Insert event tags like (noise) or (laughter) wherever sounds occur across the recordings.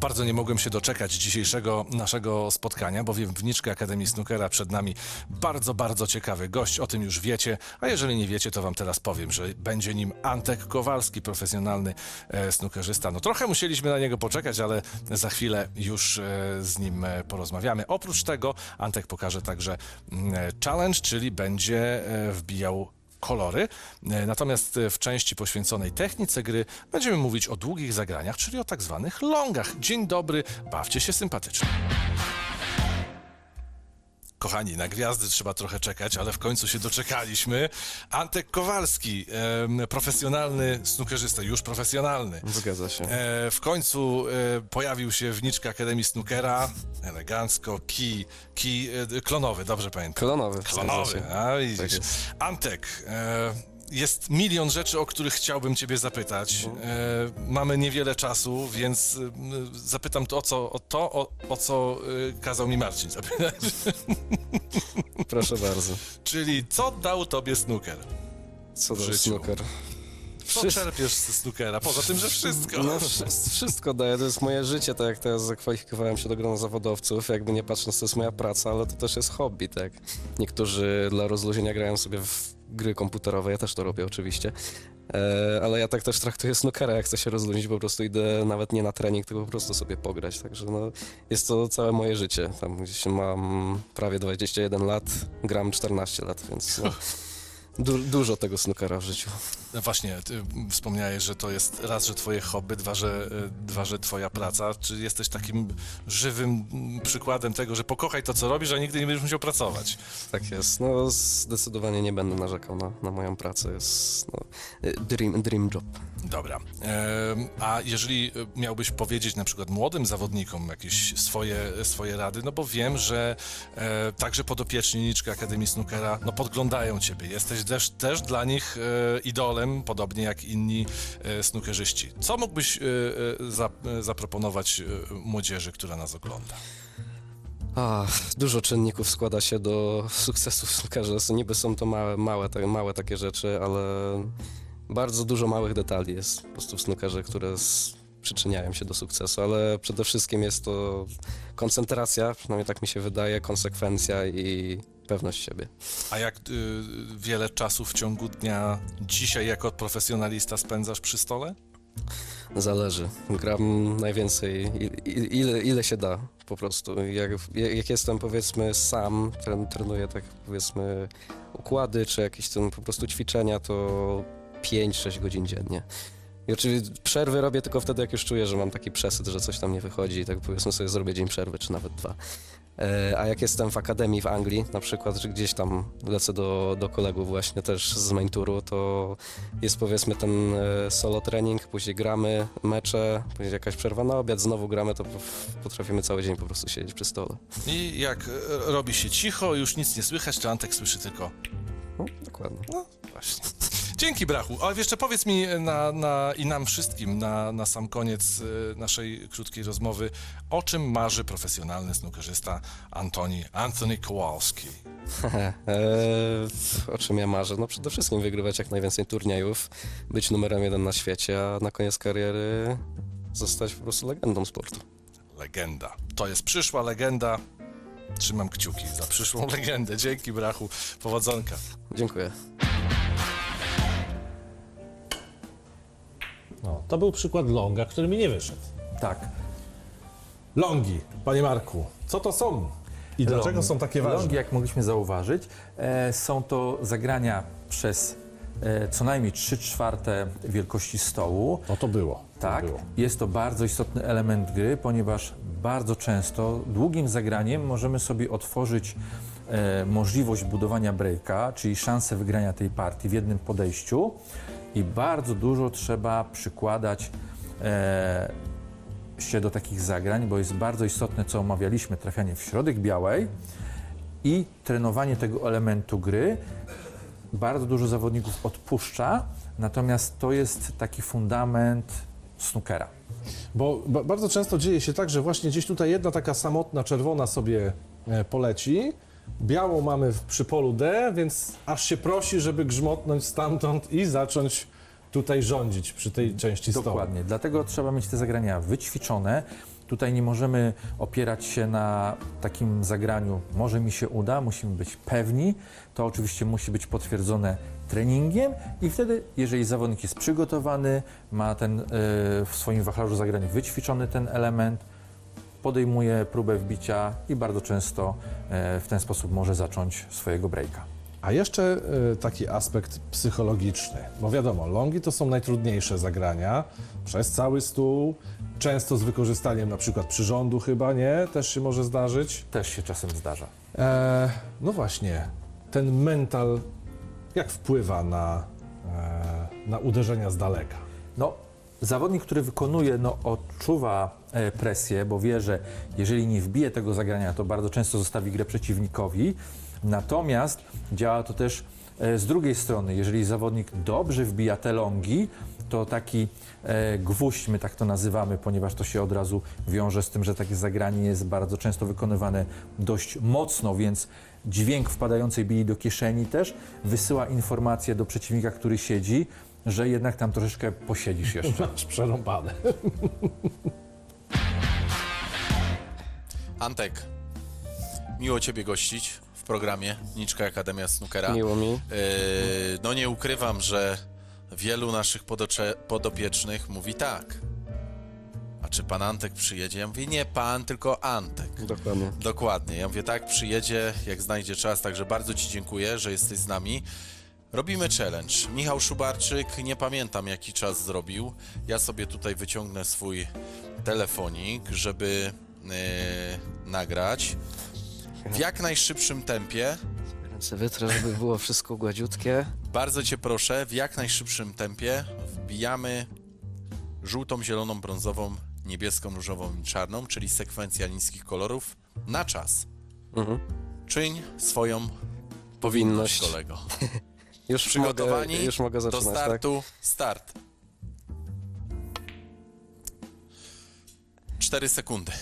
Bardzo nie mogłem się doczekać dzisiejszego naszego spotkania, bowiem w Niczkę Akademii Snookera przed nami bardzo, bardzo ciekawy gość. O tym już wiecie, a jeżeli nie wiecie, to wam teraz powiem, że będzie nim Antek Kowalski, profesjonalny e, snookerzysta. No trochę musieliśmy na niego poczekać, ale za chwilę już e, z nim e, porozmawiamy. Oprócz tego Antek pokaże także mm, e, challenge, czyli będzie e, wbijał kolory. E, Natomiast e, w części poświęconej technice gry będziemy mówić o długich zagraniach, czyli o tak zwanych longach. Dzień dobry, bawcie się sympatycznie. Kochani, na gwiazdy trzeba trochę czekać, ale w końcu się doczekaliśmy. Antek Kowalski, em, profesjonalny snookerzysta, już profesjonalny. Zgadza się. E, w końcu e, pojawił się w Niczkę Akademii Snookera, elegancko, kij, kij e, klonowy, dobrze pamiętam. Klonowy. Klonowy, a widzisz. Tak. Antek, e, jest milion rzeczy, o których chciałbym ciebie zapytać. E, mamy niewiele czasu, więc e, zapytam to, o co, o, to, o, o co e, kazał mi Marcin zapytać. (laughs) Proszę bardzo. Czyli co dał tobie snooker? Co życiu. snooker? Co Wszystko. czerpiesz ze snookera? Poza tym, że wszystko. No, wszy- wszystko daje, to jest moje życie, tak jak teraz zakwalifikowałem się do grona zawodowców, jakby nie patrząc, to jest moja praca, ale to też jest hobby, tak. Niektórzy dla rozluźnienia grają sobie w gry komputerowe, ja też to robię oczywiście, e, ale ja tak też traktuję snookera, jak chcę się rozluźnić, po prostu idę nawet nie na trening, tylko po prostu sobie pograć, także no, jest to całe moje życie, tam gdzieś mam prawie 21 lat, gram 14 lat, więc no, (laughs) du dużo tego snookera w życiu. No Właśnie, ty wspomniałeś, że to jest raz, że twoje hobby, dwa że, e, dwa, że twoja praca. Czy jesteś takim żywym mm, przykładem tego, że pokochaj to, co robisz, a nigdy nie będziesz musiał pracować? Tak jest. No zdecydowanie nie będę narzekał na, na moją pracę. Jest no, dream, dream job. Dobra. Em, a jeżeli e, miałbyś powiedzieć na przykład młodym zawodnikom jakieś swoje, swoje rady, no bo wiem, że e, także podopieczni Niczka Akademii Snookera no podglądają ciebie. Jesteś też, też dla nich e, podobnie jak inni e, snookerzyści. Co mógłbyś e, e, za, zaproponować młodzieży, która nas ogląda? Ach, dużo czynników składa się do sukcesu w snookerze. Niby są to małe, małe, małe takie rzeczy, ale bardzo dużo małych detali jest po prostu w snookerze, które przyczyniają się do sukcesu, ale przede wszystkim jest to koncentracja, przynajmniej tak mi się wydaje, konsekwencja i pewność siebie. A jak y, wiele czasu w ciągu dnia dzisiaj jako profesjonalista spędzasz przy stole? Zależy. Gram najwięcej, ile, ile się da po prostu. Jak, jak jestem powiedzmy sam, tren, trenuję tak powiedzmy układy, czy jakieś tam po prostu ćwiczenia, to 5-6 godzin dziennie. I oczywiście przerwy robię tylko wtedy, jak już czuję, że mam taki przesyt, że coś tam nie wychodzi i tak powiedzmy sobie zrobię dzień przerwy, czy nawet dwa. E, A jak jestem w akademii w Anglii na przykład, czy gdzieś tam lecę do, do kolegów właśnie też z main touru, to jest powiedzmy ten e, solo trening, później gramy, mecze, później jakaś przerwa na obiad, znowu gramy, to potrafimy cały dzień po prostu siedzieć przy stole. I jak e, robi się cicho, już nic nie słychać, to Antek słyszy tylko No, dokładnie. No właśnie. Dzięki, Brachu. Ale jeszcze powiedz mi na, na, i nam wszystkim na, na sam koniec e, naszej krótkiej rozmowy, o czym marzy profesjonalny snookerzysta Antoni, Anthony Kowalski. (laughs) e, o czym ja marzę? No przede wszystkim wygrywać jak najwięcej turniejów, być numerem jeden na świecie, a na koniec kariery zostać po prostu legendą sportu. Legenda. To jest przyszła legenda. Trzymam kciuki za przyszłą (laughs) legendę. Dzięki, Brachu. Powodzonka. Dziękuję. No, to był przykład longa, który mi nie wyszedł. Tak. Longi, panie Marku, co to są? I dlaczego Long- są takie ważne? Longi, jak mogliśmy zauważyć, e, są to zagrania przez co najmniej 3 czwarte wielkości stołu. No to było. to Tak, było. jest to bardzo istotny element gry, ponieważ bardzo często długim zagraniem możemy sobie otworzyć e, możliwość budowania breaka, czyli szansę wygrania tej partii w jednym podejściu i bardzo dużo trzeba przykładać e, się do takich zagrań, bo jest bardzo istotne, co omawialiśmy, trafianie w środek białej i trenowanie tego elementu gry. Bardzo dużo zawodników odpuszcza, natomiast to jest taki fundament snookera. Bo ba- bardzo często dzieje się tak, że właśnie gdzieś tutaj jedna taka samotna czerwona sobie e, poleci. Białą mamy w, przy polu D, więc aż się prosi, żeby grzmotnąć stamtąd i zacząć tutaj rządzić przy tej części stołu. Dokładnie, dlatego trzeba mieć te zagrania wyćwiczone. Tutaj nie możemy opierać się na takim zagraniu, może mi się uda, musimy być pewni. To oczywiście musi być potwierdzone treningiem i wtedy, jeżeli zawodnik jest przygotowany, ma ten e, w swoim wachlarzu zagrań wyćwiczony ten element, podejmuje próbę wbicia i bardzo często e, w ten sposób może zacząć swojego breaka. A jeszcze y, taki aspekt psychologiczny, bo wiadomo, longi to są najtrudniejsze zagrania przez cały stół, często z wykorzystaniem na przykład przyrządu chyba, nie? Też się może zdarzyć. Też się czasem zdarza. E, no właśnie, ten mental jak wpływa na, e, na uderzenia z daleka? No, zawodnik, który wykonuje, no, odczuwa e, presję, bo wie, że jeżeli nie wbije tego zagrania, to bardzo często zostawi grę przeciwnikowi. Natomiast działa to też e, z drugiej strony. Jeżeli zawodnik dobrze wbija te longi, to taki e, gwóźdź, my tak to nazywamy, ponieważ to się od razu wiąże z tym, że takie zagranie jest bardzo często wykonywane dość mocno, więc dźwięk wpadającej bili do kieszeni też wysyła informację do przeciwnika, który siedzi, że jednak tam troszeczkę posiedzisz jeszcze. (laughs) Masz przerąbane. Antek, miło Ciebie gościć programie Niczka Akademia Snookera. Miło mi. Yy, no nie ukrywam, że wielu naszych podocze- podopiecznych mówi tak. A czy pan Antek przyjedzie? Ja mówię, nie pan, tylko Antek. Dokładnie. Dokładnie. Ja mówię, tak, przyjedzie, jak znajdzie czas, także bardzo Ci dziękuję, że jesteś z nami. Robimy challenge. Michał Szubarczyk, nie pamiętam jaki czas zrobił. Ja sobie tutaj wyciągnę swój telefonik, żeby yy, nagrać. W jak najszybszym tempie, Ręce wytrę, żeby było wszystko gładziutkie. bardzo Cię proszę, w jak najszybszym tempie wbijamy żółtą, zieloną, brązową, niebieską, różową i czarną, czyli sekwencja niskich kolorów na czas. Mhm. Czyń swoją Powinność. kolego. (laughs) Już Przygotowani mogę, już mogę zaczynać, do tak? startu. Start. 4 sekundy.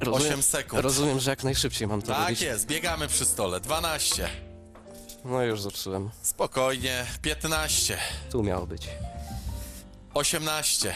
Rozumiem, 8 sekund. rozumiem, że jak najszybciej mam to Tak robić. jest, biegamy przy stole. 12. No już zacząłem. Spokojnie. 15. Tu miało być. 18.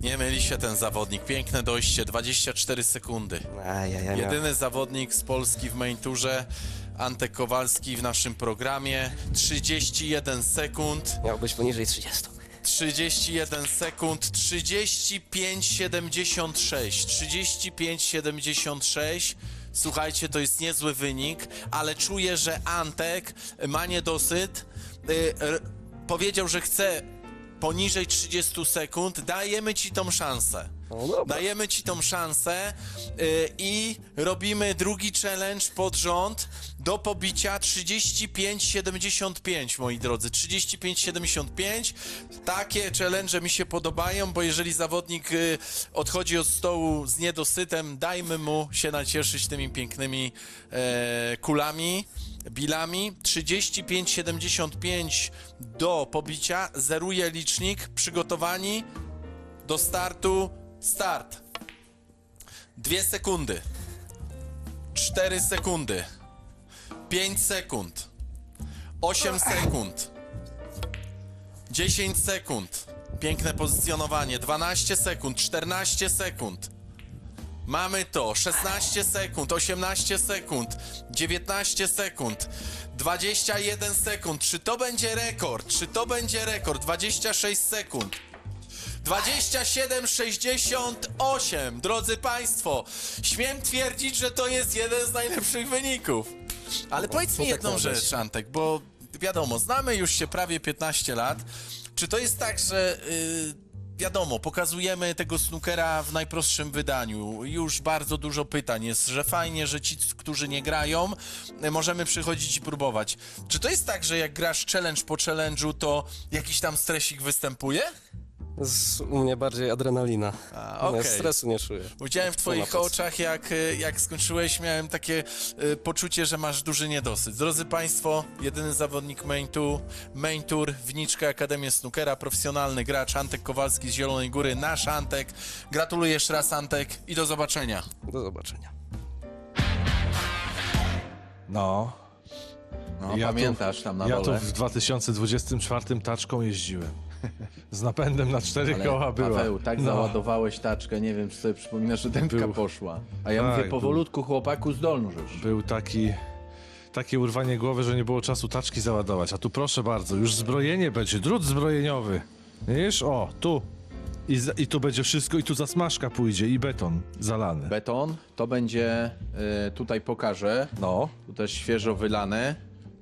Nie myli się ten zawodnik. Piękne dojście. 24 sekundy. Ajajaj, Jedyny zawodnik z Polski w main tourze. Antek Kowalski w naszym programie. 31 sekund. miał być poniżej 30. 31 sekund, 35,76. 35,76. Słuchajcie, to jest niezły wynik, ale czuję, że Antek ma niedosyt. Y, powiedział, że chce poniżej 30 sekund. Dajemy ci tą szansę. No. Dajemy ci tą szansę y, i robimy drugi challenge pod rząd do pobicia 35-75, moi drodzy. 35-75. Takie challenge mi się podobają, bo jeżeli zawodnik y, odchodzi od stołu z niedosytem, dajmy mu się nacieszyć tymi pięknymi e, kulami. Bilami 35-75 do pobicia, zeruje licznik, przygotowani do startu. Start. Dwie sekundy. Cztery sekundy. Pięć sekund. Osiem sekund. Dziesięć sekund. Piękne pozycjonowanie. 12 sekund. 14 sekund. Mamy to. 16 sekund, 18 sekund, 19 sekund, 21 sekund. Czy to będzie rekord? Czy to będzie rekord? 26 sekund. 27,68. Drodzy Państwo, śmiem twierdzić, że to jest jeden z najlepszych wyników. Ale powiedz mi jedną rzecz, Antek, bo wiadomo, znamy już się prawie 15 lat. Czy to jest tak, że y, wiadomo, pokazujemy tego snookera w najprostszym wydaniu? Już bardzo dużo pytań jest, że fajnie, że ci, którzy nie grają, możemy przychodzić i próbować. Czy to jest tak, że jak grasz challenge po challenge'u, to jakiś tam stresik występuje? Z, u mnie bardziej adrenalina. A, okej. stresu nie czuję. Widziałem w twoich oczach, jak, y, jak skończyłeś, miałem takie y, poczucie, że masz duży niedosyt. Drodzy Państwo, jedyny zawodnik main tour, main tour Wniczka Akademię Snookera, profesjonalny gracz Antek Kowalski z Zielonej Góry, nasz Antek. Gratuluję jeszcze raz Antek i do zobaczenia. Do zobaczenia. No, No, Ja tu- pamiętasz tam na ja tu dole. w 2024 taczką jeździłem. Z napędem na cztery Ale koła była. Paweł, tak No. załadowałeś taczkę, nie wiem, czy sobie przypominasz, że dętka Był. poszła. A ja Tak, mówię, powolutku chłopaku zdolżysz. Był taki, takie urwanie głowy, że nie było czasu taczki załadować. A tu proszę bardzo, już zbrojenie będzie, drut zbrojeniowy. Widzisz? O, tu. I, za, I tu będzie wszystko, i tu zasmażka pójdzie, i beton zalany. Beton to będzie, y, tutaj pokażę, No. tu też świeżo wylane.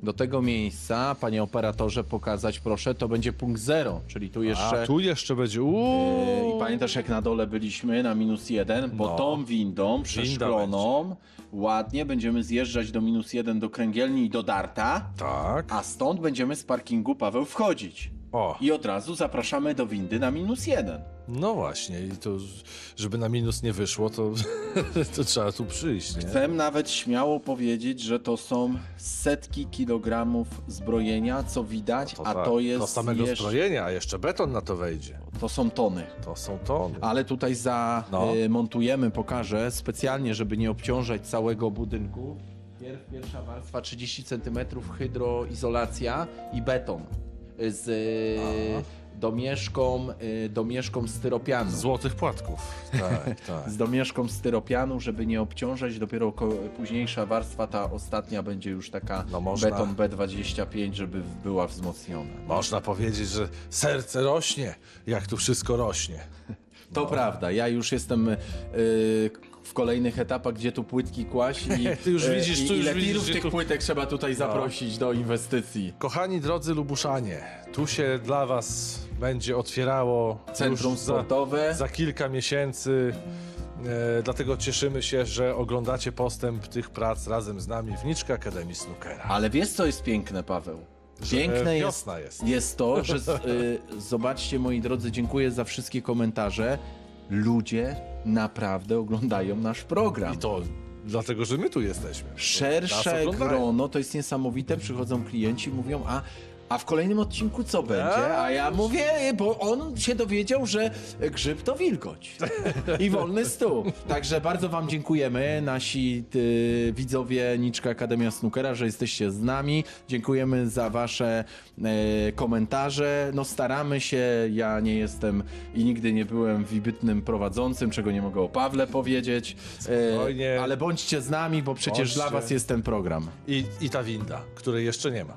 Do tego miejsca, panie operatorze, pokazać proszę, to będzie punkt zero, czyli tu jeszcze... A tu jeszcze będzie. y, Uuu. I pamiętasz, jak na dole byliśmy na minus jeden, bo No. tą windą przeszkloną ładnie będziemy zjeżdżać do minus jeden do kręgielni i do darta, Tak. a stąd będziemy z parkingu Paweł wchodzić. O, I od razu zapraszamy do windy na minus jeden. no właśnie. I to, żeby na minus nie wyszło, to, (laughs) to trzeba tu przyjść, nie? Chcę nawet śmiało powiedzieć, że to są setki kilogramów zbrojenia, co widać, a tak, to jest To samego jeszcze, zbrojenia, a jeszcze beton na to wejdzie. to są tony. To są tony. Ale tutaj No. zamontujemy, pokażę specjalnie, żeby nie obciążać całego budynku. Pier, pierwsza warstwa 30 cm hydroizolacja i beton z y, domieszką, y, domieszką styropianu. Złotych płatków. Tak, (laughs) tak. z domieszką styropianu, żeby nie obciążać. Dopiero późniejsza warstwa, ta ostatnia, będzie już taka No można. beton B25, żeby była wzmocniona. Można powiedzieć, że serce rośnie, jak tu wszystko rośnie. (laughs) To prawda, ja już jestem y, w kolejnych etapach, gdzie tu płytki kłaść i (laughs) Ty już y, widzisz, i tu już ile widzisz, gdzie tych tu- płytek trzeba tutaj zaprosić do inwestycji. Kochani drodzy Lubuszanie, tu się dla was będzie otwierało Centrum już za, sportowe. za kilka miesięcy. E, dlatego cieszymy się, że oglądacie postęp tych prac razem z nami w Niczka Akademii Snookera. Ale wiesz, co jest piękne, Paweł? Piękne jest, wiosna jest. jest to, że z, (laughs) y, zobaczcie, moi drodzy, dziękuję za wszystkie komentarze. Ludzie naprawdę oglądają nasz program. I to dlatego, że my tu jesteśmy. Szersze grono, to jest niesamowite. Przychodzą klienci, mówią, a, a w kolejnym odcinku co będzie? A ja mówię, bo on się dowiedział, że grzyb to wilgoć. I wolny stół. Także bardzo Wam dziękujemy, nasi y, widzowie Niczka Akademia Snookera, że jesteście z nami. Dziękujemy za Wasze e, komentarze. No staramy się, ja nie jestem i nigdy nie byłem wybitnym prowadzącym, czego nie mogę o Pawle powiedzieć. E, Spokojnie. ale bądźcie z nami, bo przecież Bądźcie. dla Was jest ten program. I, I ta winda, której jeszcze nie ma.